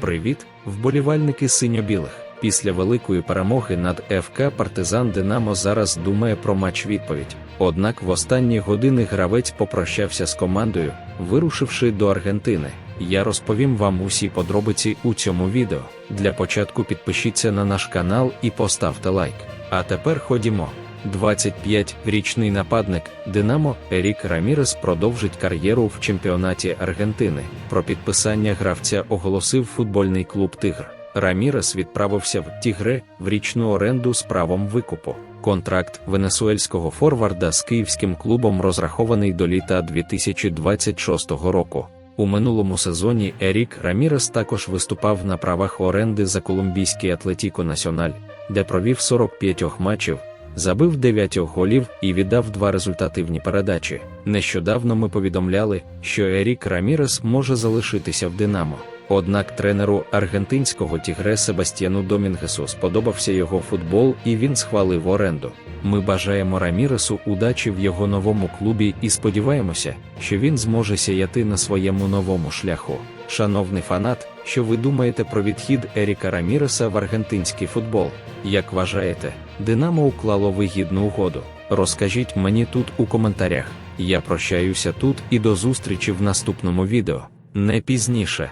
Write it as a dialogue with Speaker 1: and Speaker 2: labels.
Speaker 1: Привіт, вболівальники синьо-білих. Після великої перемоги над ФК Партизан Динамо зараз думає про матч відповідь. Однак в останні години гравець попрощався з командою, вирушивши до Аргентини. Я розповім вам усі подробиці у цьому відео. Для початку підпишіться на наш канал і поставте лайк. А тепер ходімо. 25-річний нападник Динамо Ерік Рамірес продовжить кар'єру в чемпіонаті Аргентини. Про підписання гравця оголосив футбольний клуб Тигр. Рамірес відправився в Тігре в річну оренду з правом викупу. Контракт венесуельського форварда з київським клубом розрахований до літа 2026 року. У минулому сезоні Ерік Рамірес також виступав на правах оренди за колумбійський Атлетіко Національ, де провів 45 матчів, забив 9 голів і віддав два результативні передачі. Нещодавно ми повідомляли, що Ерік Рамірес може залишитися в Динамо. Однак тренеру аргентинського тігре Себастьяну Домінгесу сподобався його футбол і він схвалив оренду. Ми бажаємо Раміресу удачі в його новому клубі і сподіваємося, що він зможе сяяти на своєму новому шляху. Шановний фанат, що ви думаєте про відхід Еріка Раміреса в аргентинський футбол? Як вважаєте, Динамо уклало вигідну угоду? Розкажіть мені тут у коментарях. Я прощаюся тут і до зустрічі в наступному відео. Не пізніше.